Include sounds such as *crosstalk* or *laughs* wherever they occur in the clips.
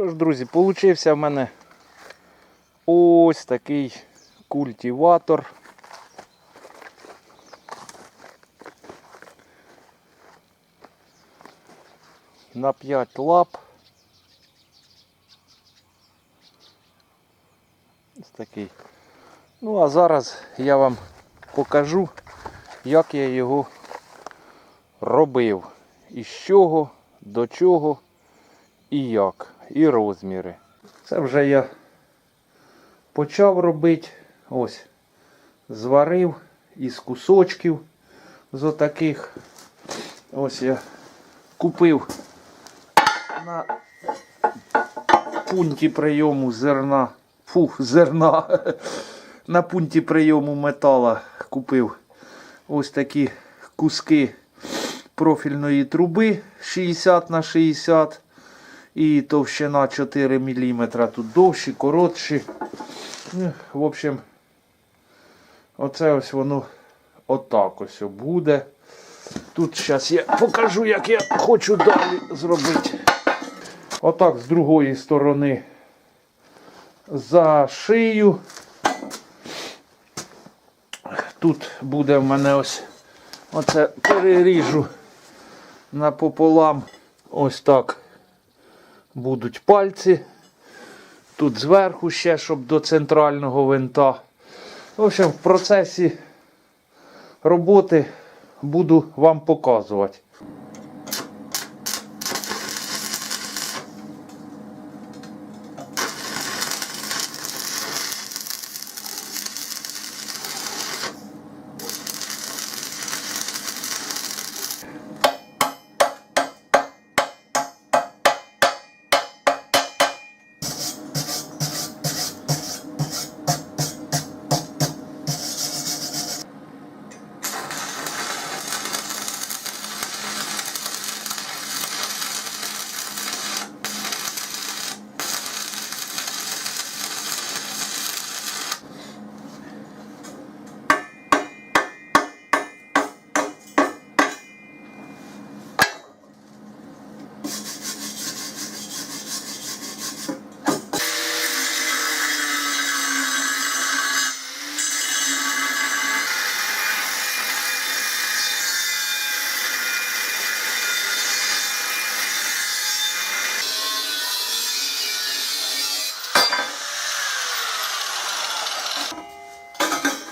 Що ж, друзі, получився в мене ось такий культиватор. На 5 лап. Ось такий. Ну а зараз я вам покажу, як я його робив. Із чого, до чого і як, і розміри. Це вже я почав робити. Ось. Зварив із кусочків з отаких. Ось я купив на пункті прийому зерна. Фу, зерна. *laughs* На пункті прийому метала купив ось такі куски профільної труби 60 на 60 і товщина 4 мм. Тут довші, коротші. В общем, оце ось воно отак ось буде. Тут зараз я покажу, як я хочу далі зробити. Отак з другої сторони за шию. Тут буде в мене ось оце переріжу напополам. Ось так будуть пальці. Тут зверху ще, щоб до центрального винта. В общем, в процесі роботи буду вам показувати.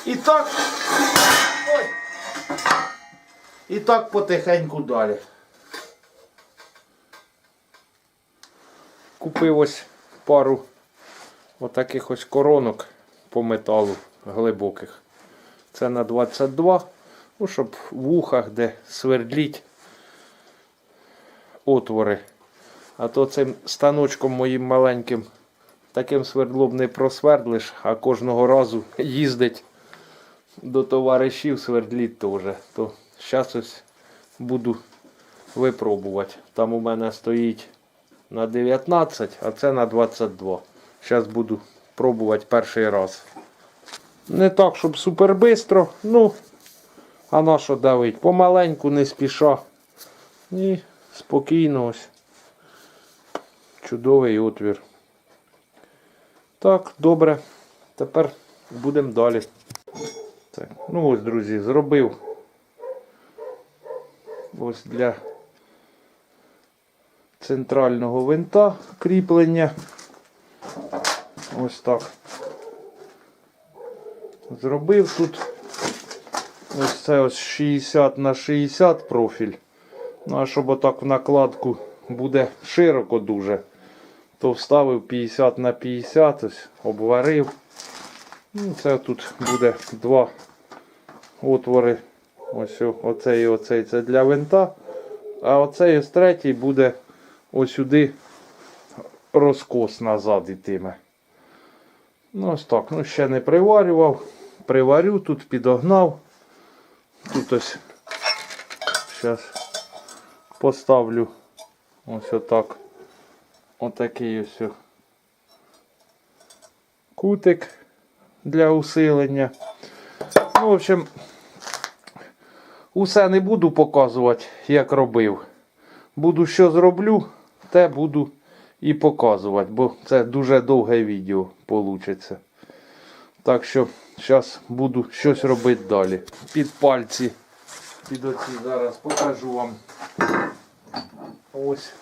І так. Ой. І так потихеньку далі. Купив ось пару отаких ось коронок по металу глибоких. Це на 22. Ну, щоб в вухах, де свердліть отвори. А то цим станочком моїм маленьким таким свердлом не просвердлиш, а кожного разу їздить до товаришів свердліть теж. То зараз ось буду випробувати. Там у мене стоїть на 19, а це на 22. Зараз буду пробувати перший раз. Не так, щоб супер бистро, ну, а на що давить? Помаленьку, не спіша. І спокійно ось. Чудовий отвір. Так, добре. Тепер будемо далі. Так, ну ось, друзі, зробив ось для центрального винта кріплення. Ось так. Зробив тут ось це ось 60 на 60 профіль. Ну а щоб отак в накладку буде широко дуже, то вставив 50 на 50, ось обварив. Ну, Це тут буде два отвори. Ось оцей і оцей це для винта. А оцей ось третій буде ось розкос назад ітиме. Ну ось так. Ну ще не приварював. Приварю, тут підогнав. Тут ось зараз поставлю ось отак. Отакий ось кутик для усилення. Ну, в общем, усе не буду показувати, як робив. Буду що зроблю, те буду і показувати, бо це дуже довге відео вийде. Так що зараз буду щось робити далі. Під пальці. Під оці зараз покажу вам. Ось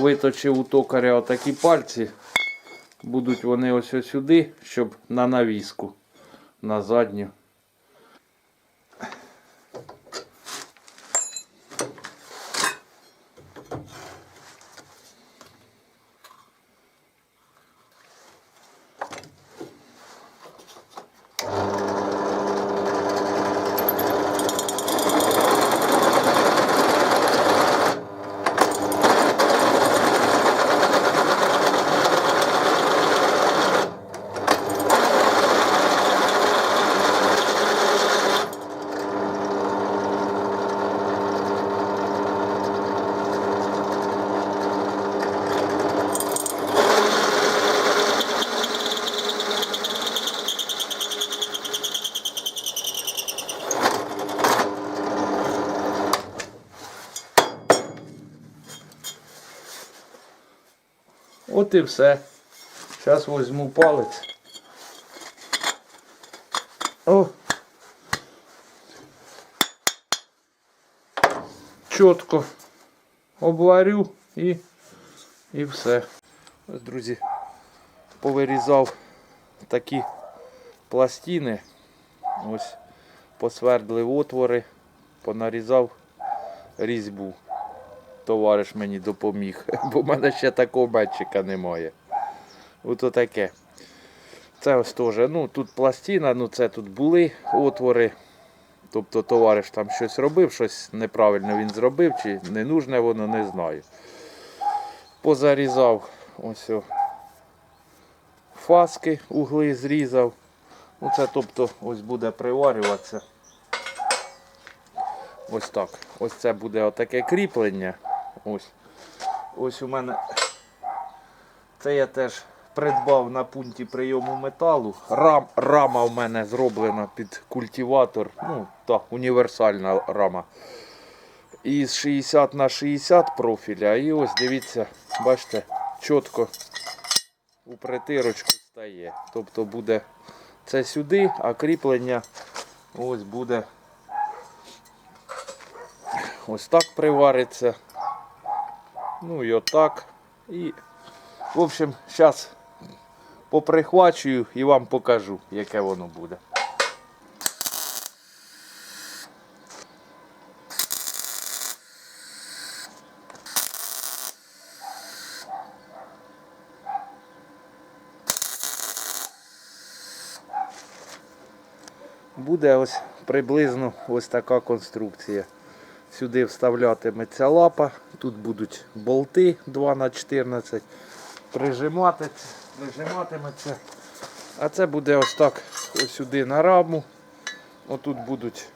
виточив у токаря отакі пальці. Будуть вони ось сюди, щоб на навіску, на задню. От і все. Зараз візьму палець. О. Чітко обварю і, і все. Ось, друзі, повирізав такі пластини. Ось посвердлив отвори, понарізав різьбу товариш мені допоміг, *laughs* бо в мене ще такого метчика немає. Ото таке. Це ось теж, ну тут пластина, ну це тут були отвори. Тобто товариш там щось робив, щось неправильно він зробив, чи не нужне воно, не знаю. Позарізав ось о, фаски, угли зрізав. Ну це тобто ось буде приварюватися. Ось так. Ось це буде отаке кріплення. Ось. Ось у мене. Це я теж придбав на пункті прийому металу. Рам, рама в мене зроблена під культиватор. Ну, так, універсальна рама. Із 60 на 60 профіля. І ось дивіться, бачите, чітко у притирочку стає. Тобто буде це сюди, а кріплення ось буде ось так привариться. Ну і отак. І, в общем, зараз поприхвачую і вам покажу, яке воно буде. Буде ось приблизно ось така конструкція. Сюди вставлятиметься лапа, тут будуть болти 2 на 14 прижимати, прижиматиметься. А це буде ось так ось сюди на раму. Отут будуть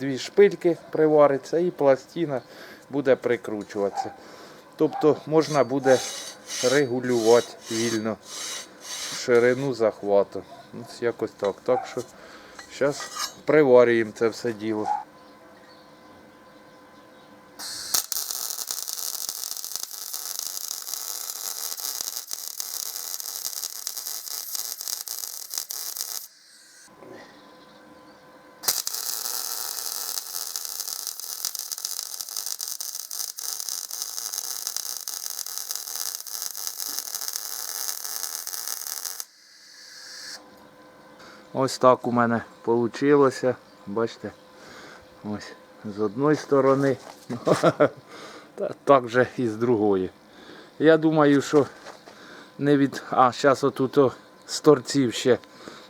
дві шпильки привариться і пластина буде прикручуватися. Тобто можна буде регулювати вільно ширину захвату. Ось якось так. Так що зараз приварюємо це все діло. Ось так у мене вийшло. Бачите? Ось з одної сторони, *laughs* та так же і з другої. Я думаю, що не від... А, зараз отут з торців ще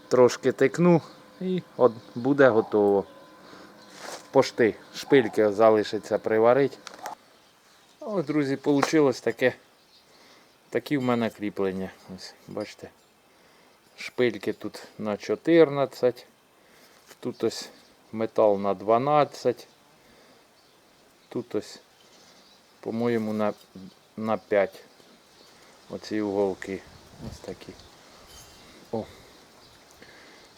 трошки текну і от буде готово. Пошти, шпильки залишиться приварити. Ось, друзі, вийшло таке. Такі в мене кріплення. Ось, бачите. Шпильки тут на 14. Тут ось метал на 12. Тут ось, по-моєму, на, на 5. Оці уголки. Ось такі. О.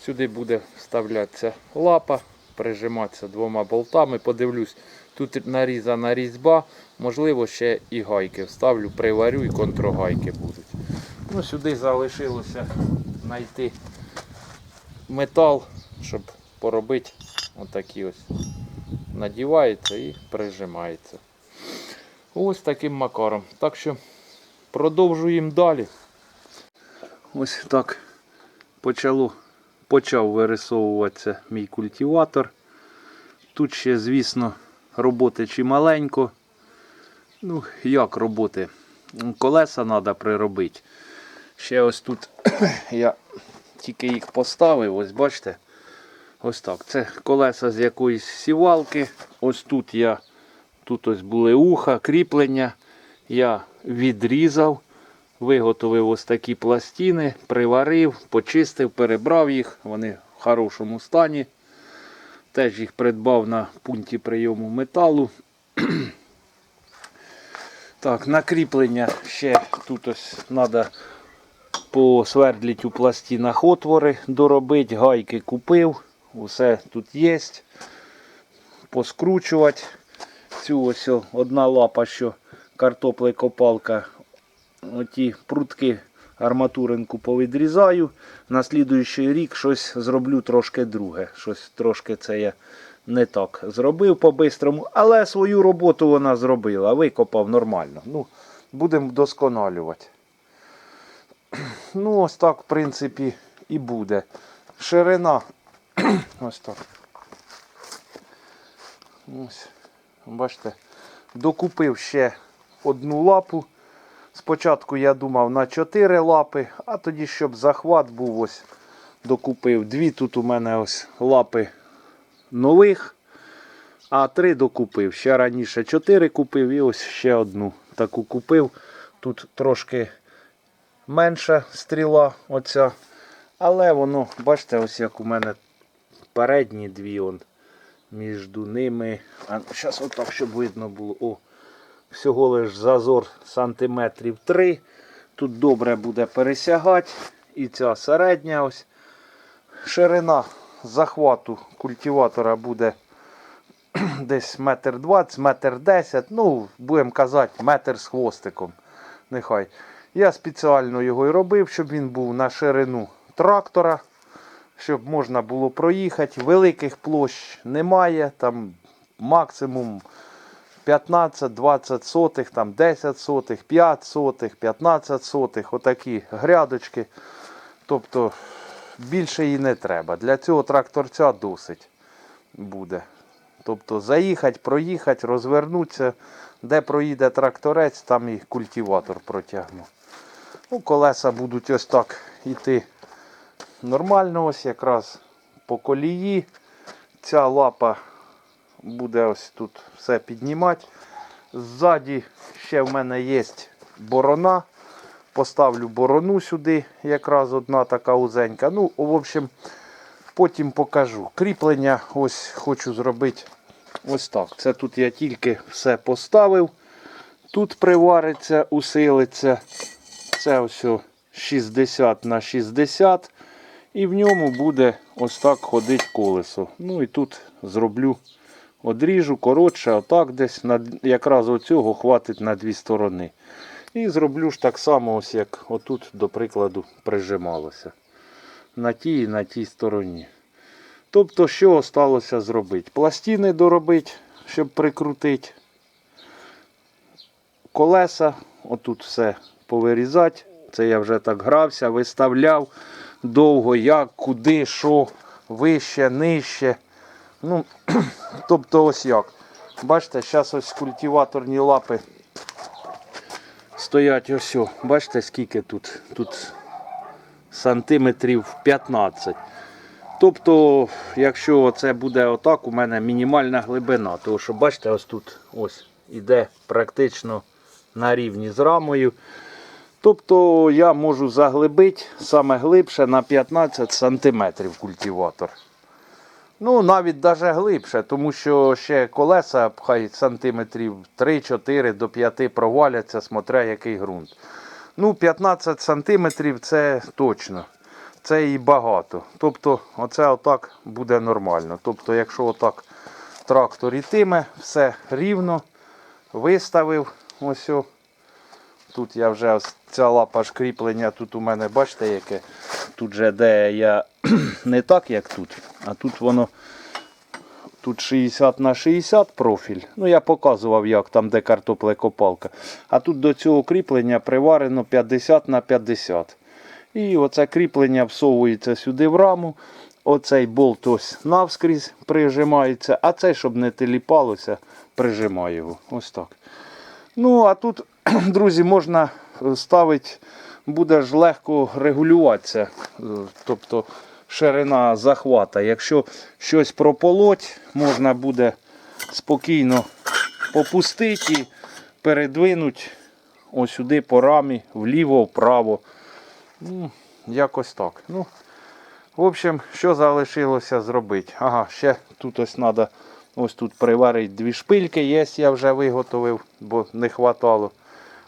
Сюди буде вставлятися лапа прижиматися двома болтами. Подивлюсь, тут нарізана різьба, можливо, ще і гайки вставлю, приварю і контрогайки будуть. Ну, сюди залишилося знайти метал, щоб поробити отакі ось. Надівається і прижимається. Ось таким макаром. Так що продовжуємо далі. Ось так почало, почав вирисовуватися мій культиватор. Тут ще, звісно, роботи чималенько. Ну, як роботи? Колеса треба приробити. Ще ось тут я тільки їх поставив, ось бачите. Ось так. Це колеса з якоїсь сівалки. Ось тут я, тут ось були уха, кріплення. Я відрізав, виготовив ось такі пластини, приварив, почистив, перебрав їх. Вони в хорошому стані. Теж їх придбав на пункті прийому металу. *clears throat* Так, на кріплення ще тут ось треба посвердлити у пластинах отвори, доробити, гайки купив, усе тут є. Поскручувати. Цю ось одна лапа, що картоплекопалка, оті прутки арматуринку повідрізаю. На слідуючий рік щось зроблю трошки друге. Щось трошки це я не так зробив по-бистрому, але свою роботу вона зробила. Викопав нормально. Ну, будемо вдосконалювати. Ну, ось так, в принципі, і буде. Ширина. *clears throat* Ось так. Ось. Бачите, докупив ще одну лапу. Спочатку я думав на 4 лапи, а тоді, щоб захват був, ось докупив. Дві тут у мене ось лапи нових, а три докупив. Ще раніше 4 купив і ось ще одну таку купив. Тут трошки менша стріла оця. Але воно, бачите, ось як у мене передні дві он, між ними. А зараз отак, щоб видно було. О, всього лиш зазор сантиметрів 3. Тут добре буде пересягати. І ця середня ось. Ширина захвату культиватора буде *clears throat* десь метр двадцять, метр десять. Ну, будемо казати, метр з хвостиком. Нехай. Я спеціально його і робив, щоб він був на ширину трактора, щоб можна було проїхати. Великих площ немає, там максимум 15-20 сотих, там 10 сотих, 5 сотих, 15 сотих, отакі грядочки. Тобто більше їй не треба. Для цього тракторця досить буде. Тобто заїхати, проїхати, розвернутися. Де проїде тракторець, там і культиватор протягну. Ну, колеса будуть ось так йти нормально, ось якраз по колії. Ця лапа буде ось тут все піднімати. Ззаді ще в мене є борона. Поставлю борону сюди, якраз одна така узенька. Ну, в общем, потім покажу. Кріплення ось хочу зробити ось так. Це тут я тільки все поставив. Тут привариться, усилиться. Це ось 60 на 60. І в ньому буде ось так ходити колесо. Ну і тут зроблю, одріжу коротше, отак десь якраз оцього хватить на дві сторони. І зроблю ж так само, ось як отут, до прикладу, прижималося. На тій і на тій стороні. Тобто, що осталося зробити? Пластини доробити, щоб прикрутити. Колеса, отут все повирізати. Це я вже так грався, виставляв довго, як, куди, що, вище, нижче. Ну, *clears throat* тобто ось як. Бачите, зараз ось культиваторні лапи стоять ось. о. Бачите, скільки тут? Тут сантиметрів 15. Тобто, якщо це буде отак, у мене мінімальна глибина. Тому що бачите, ось тут ось іде практично на рівні з рамою. Тобто я можу заглибити саме глибше на 15 см культиватор. Ну, навіть даже глибше, тому що ще колеса хай сантиметрів 3-4 до 5 проваляться, смотря який ґрунт. Ну, 15 сантиметрів це точно. це і багато. Тобто, оце отак буде нормально. Тобто, якщо отак трактор ітиме, все рівно, виставив. Ось. Тут я вже ця лапа ж кріплення, тут у мене, бачите, яке. Тут же де я *clears throat* не так, як тут, а тут воно. Тут 60 на 60 профіль. Ну, я показував, як там, де картоплекопалка. А тут до цього кріплення приварено 50 на 50. І оце кріплення всовується сюди в раму. Оцей болт ось навскрізь прижимається, а цей, щоб не теліпалося, прижимаю його. Ось так. Ну, а тут, *clears throat* друзі, можна ставити, буде ж легко регулюватися. Е, Тобто ширина захвата. Якщо щось прополоть, можна буде спокійно попустити і передвинути ось сюди по рамі, вліво, вправо. Ну, якось так. Ну, в общем, що залишилося зробити? Ага, ще тут ось треба ось тут приварити дві шпильки. Є, я вже виготовив, бо не хватало.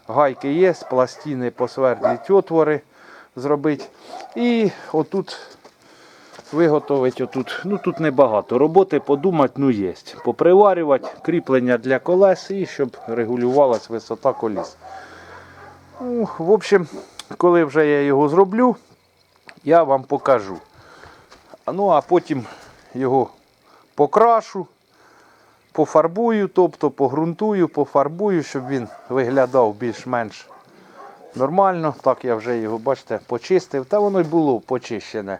Гайки є, пластини посвердліть отвори зробити. І отут виготовити отут. Ну тут небагато. Роботи подумати, ну є. Поприварювати, кріплення для колес і щоб регулювалась висота коліс. Ну, в общем, коли вже я його зроблю, я вам покажу. Ну, а потім його покрашу, пофарбую, тобто погрунтую, пофарбую, щоб він виглядав більш-менш нормально. Так я вже його, бачите, почистив. Та воно й було почищене.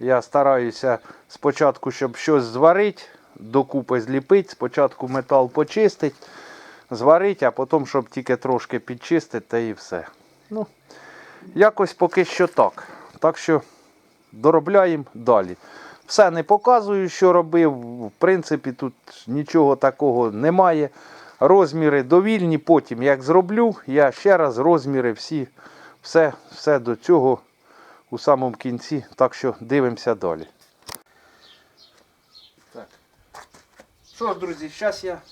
Я стараюся спочатку, щоб щось зварити, докупи зліпити, спочатку метал почистити, зварити, а потім, щоб тільки трошки підчистити, та і все. Ну, якось поки що так. Так що доробляємо далі. Все не показую, що робив. В принципі, тут нічого такого немає. Розміри довільні. Потім, як зроблю, я ще раз розміри всі, все, все до цього у самому кінці. Так що дивимося далі. Що ж, друзі, зараз я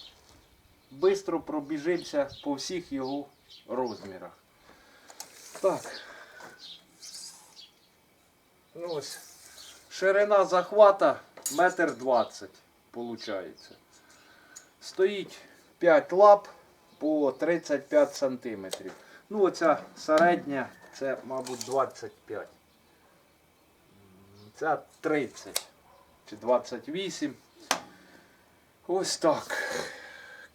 швидко пробіжимося по всіх його розмірах. Так. Ну ось. Ширина захвата метр двадцять получається. Стоїть 5 лап по 35 сантиметрів. Ну оця середня, це, мабуть, 25. М, Ця 30 чи 28. Ось так.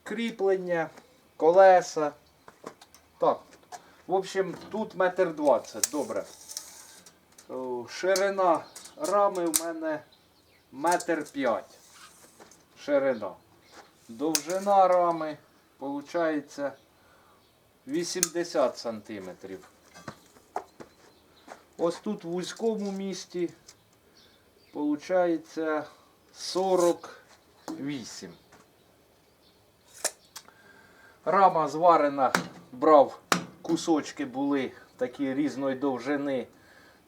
Кріплення, колеса. Так. В общем, тут метр двадцять. Добре. Ширина рами в мене метр п'ять. Ширина. Довжина рами виходить 80 сантиметрів. Ось тут в вузькому місті виходить 48. Рама зварена, брав кусочки були такі різної довжини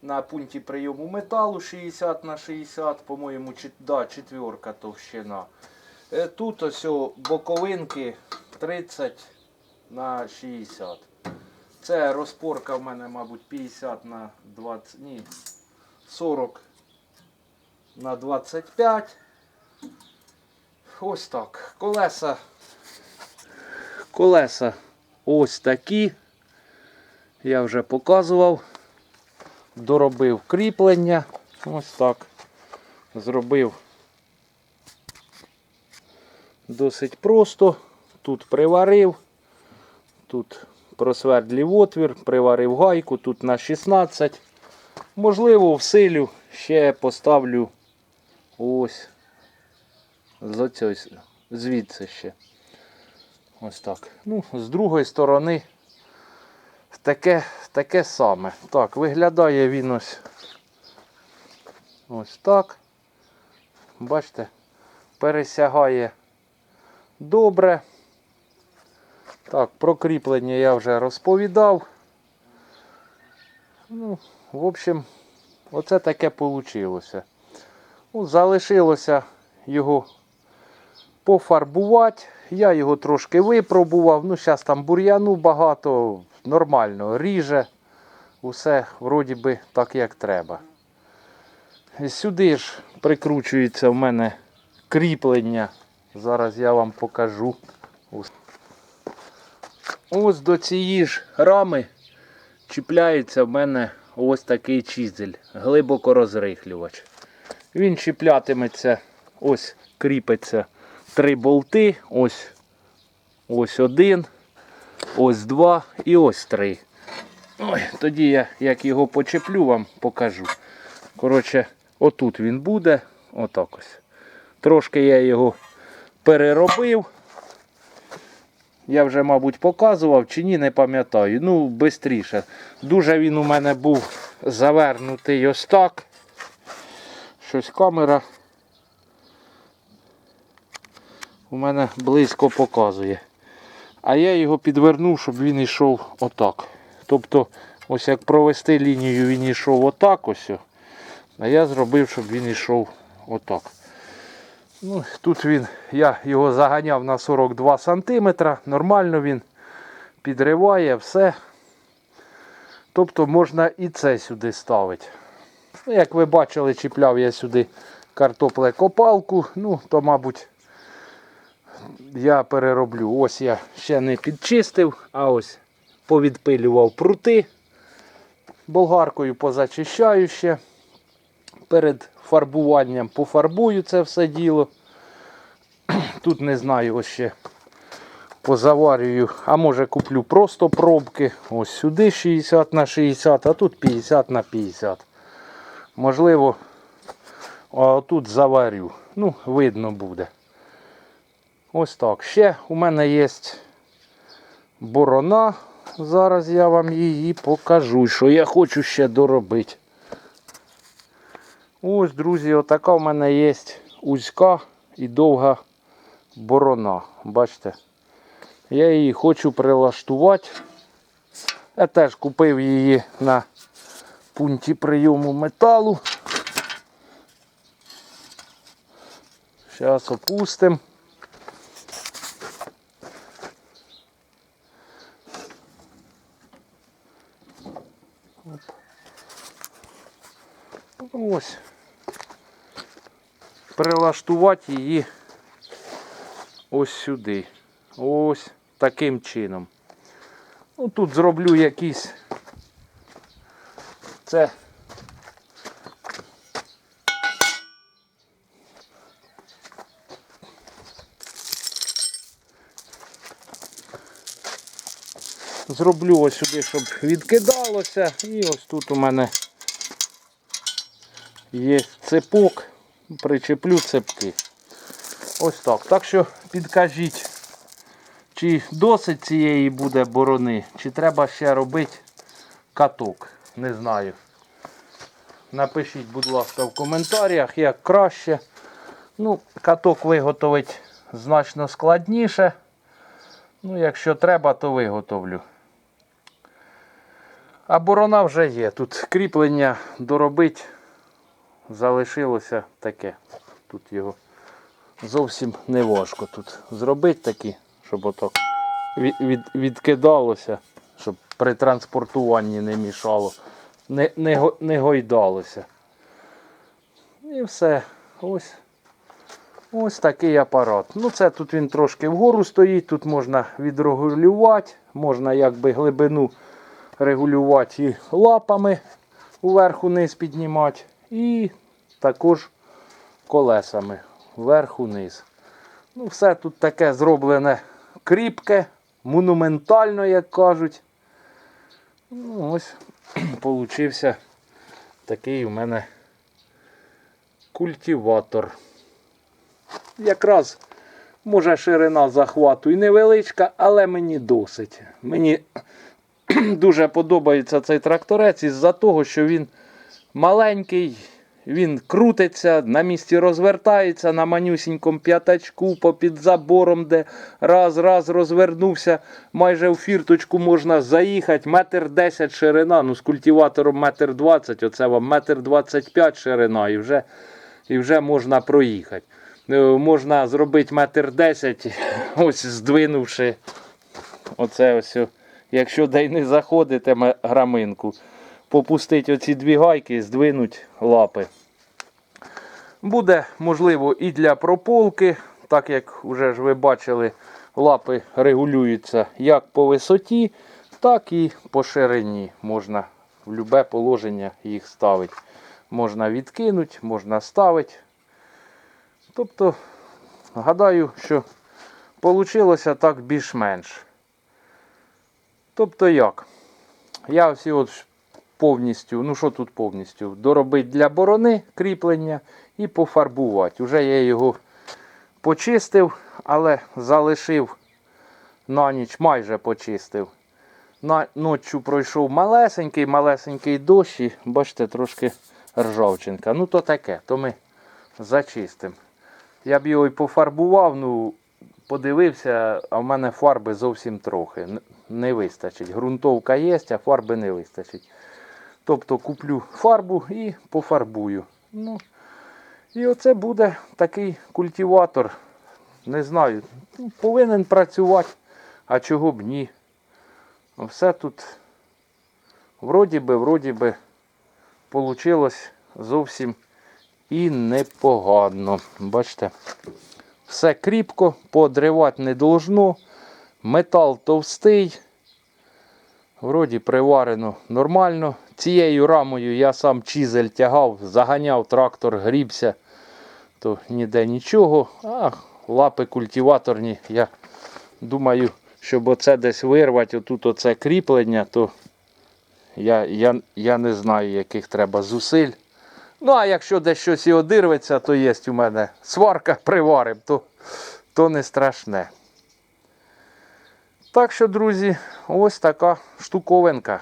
на пункті прийому металу 60 на 60, по-моєму, да, товщина. Е, Тут ось боковинки 30 на 60. Це розпорка в мене, мабуть, 50 на 20, ні, 40 на 25. Ось так. Колеса. Колеса ось такі. Я вже показував. Доробив кріплення. Ось так. Зробив досить просто. Тут приварив. Тут просвердлив отвір, приварив гайку, тут на 16. Можливо, всилю ще поставлю ось з оцього, звідси ще. Ось так. Ну, з другої сторони таке, таке саме. Так, виглядає він ось ось так. Бачите, пересягає добре. Так, про кріплення я вже розповідав. Ну, в общем, оце таке вийшло. Ну, залишилося його пофарбувати. Я його трошки випробував. Ну, зараз там бур'яну багато, нормально ріже. Усе вроді би так, як треба. сюди ж прикручується в мене кріплення. Зараз я вам покажу. Ось. До цієї ж рами чіпляється в мене ось такий чізель, глибокорозрихлювач. Він чіплятиметься, ось кріпиться три болти, ось, ось один, ось два і ось три. Ой, тоді я як його почеплю, вам покажу. Коротше, отут він буде, отак ось. Трошки я його переробив. Я вже, мабуть, показував чи ні, не пам'ятаю. Ну, швидше. Дуже він у мене був завернутий ось так. Щось камера у мене близько показує. А я його підвернув, щоб він йшов отак. Тобто, ось як провести лінію, він йшов отак ось. А я зробив, щоб він йшов отак. Ну, тут він, я його заганяв на 42 см, нормально він підриває все. Тобто можна і це сюди ставити. Ну, як ви бачили, чіпляв я сюди картоплекопалку, ну, то, мабуть, я перероблю. Ось я ще не підчистив, а ось повідпилював прути. Болгаркою позачищаю ще. Перед фарбуванням пофарбую це все діло. *clears throat* Тут не знаю, ось ще позаварюю, а може куплю просто пробки. Ось сюди 60 на 60, а тут 50 на 50. Можливо, тут заварю. Ну, видно буде. Ось так. Ще у мене є борона. Зараз я вам її покажу, що я хочу ще доробити. Ось, друзі, отака в мене є узька і довга борона. Бачите? Я її хочу прилаштувати. Я теж купив її на пункті прийому металу. Зараз опустимо. Ось. Прилаштувати її ось сюди. Ось таким чином. Ну, тут зроблю якісь. Це. Зроблю ось сюди, щоб відкидалося. І ось тут у мене є цепок, причеплю цепки. Ось так. Так що підкажіть, чи досить цієї буде борони, чи треба ще робити каток. Не знаю. Напишіть, будь ласка, в коментарях, як краще. Ну, каток виготовити значно складніше. Ну, якщо треба, то виготовлю. А борона вже є. Тут кріплення доробити залишилося таке. Тут його зовсім не важко тут зробити такі, щоб отак від, від, відкидалося, щоб при транспортуванні не мішало, не, не, не гойдалося. І все. Ось. Ось такий апарат. Ну це тут він трошки вгору стоїть, тут можна відрегулювати, можна якби глибину регулювати і лапами вверх-униз піднімати. І також колесами вверх-униз. Ну, все тут таке зроблене кріпке, монументально, як кажуть. Ну, ось *clears throat* получився такий у мене культиватор. Якраз може ширина захвату і невеличка, але мені досить. Мені *clears throat* дуже подобається цей тракторець із-за того, що він маленький, він крутиться, на місці розвертається на манюсінькому п'ятачку попід забором, де раз-раз розвернувся, майже в фірточку можна заїхати. Метр десять ширина, ну з культиватором метр двадцять, оце вам метр двадцять п'ять ширина і вже, і вже можна проїхати. Е, Можна зробити метр десять, *laughs* ось здвинувши оце ось. Якщо де не заходитиме граминку, попустити оці дві гайки, здвинуть лапи. Буде можливо і для прополки, так як вже ж ви бачили, лапи регулюються як по висоті, так і по ширині. Можна в будь-яке положення їх ставити. Можна відкинути, можна ставити. Тобто, гадаю, що вийшло так більш-менш. Тобто як? Я всі от повністю, ну що тут повністю, доробити для борони кріплення і пофарбувати. Уже я його почистив, але залишив на ніч, майже почистив. На ночі пройшов малесенький, малесенький дощ і бачите, трошки ржавчинка. Ну то таке, то ми зачистимо. Я б його і пофарбував, ну подивився, а в мене фарби зовсім трохи. Не вистачить. Грунтовка є, а фарби не вистачить. Тобто куплю фарбу і пофарбую. Ну, і оце буде такий культиватор. Не знаю, ну, повинен працювати, а чого б ні. Все тут вроді би, вроді би, вийшло зовсім і непогано. Бачите, все кріпко, подривати не должно. Метал товстий. Вроді приварено нормально. Цією рамою я сам чизель тягав, заганяв трактор, грібся, то ніде нічого. А лапи культиваторні, я думаю, щоб оце десь вирвати, отут оце кріплення, то я, я, я не знаю, яких треба зусиль. Ну, а якщо десь щось і одирветься, то є у мене сварка приварим, то, то не страшне. Так що, друзі, ось така штуковинка.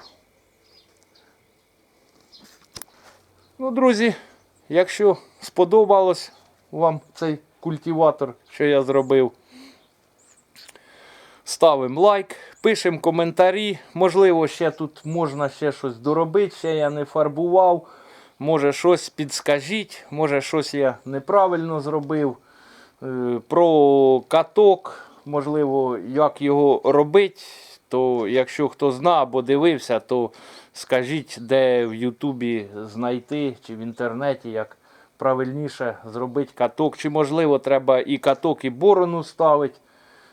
Ну, друзі, якщо сподобалось вам цей культиватор, що я зробив, ставимо лайк, пишемо коментарі. Можливо, ще тут можна ще щось доробити, ще я не фарбував. Може щось підскажіть, може щось я неправильно зробив. Е, Про каток, можливо, як його робити, то якщо хто зна або дивився, то скажіть, де в Ютубі знайти чи в інтернеті, як правильніше зробити каток. Чи можливо треба і каток, і борону ставити.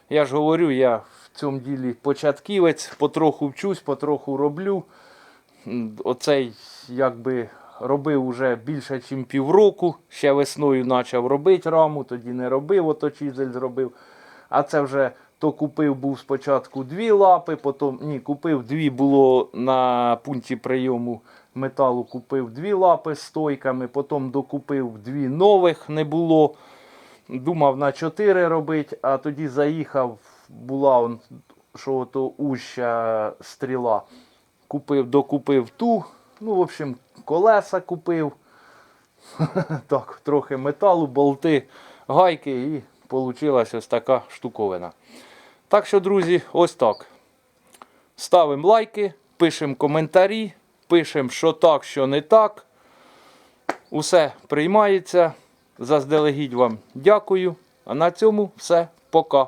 Я ж говорю, я в цьому ділі початківець, потроху вчусь, потроху роблю. Оцей якби робив уже більше, ніж півроку. Ще весною почав робити раму, тоді не робив, ото зробив. А це вже то купив був спочатку дві лапи, потім ні, купив дві було на пункті прийому металу, купив дві лапи з стойками, потім докупив дві нових не було. Думав на чотири робити, а тоді заїхав, була он, що уща стріла. Купив, докупив ту. Ну, в общем, колеса купив. *laughs* так, трохи металу, болти, гайки і вийшла ось така штуковина. Так що, друзі, ось так. Ставимо лайки, пишемо коментарі, пишемо, що так, що не так. Усе приймається. Заздалегідь вам дякую. А на цьому все. Пока.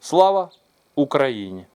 Слава Україні!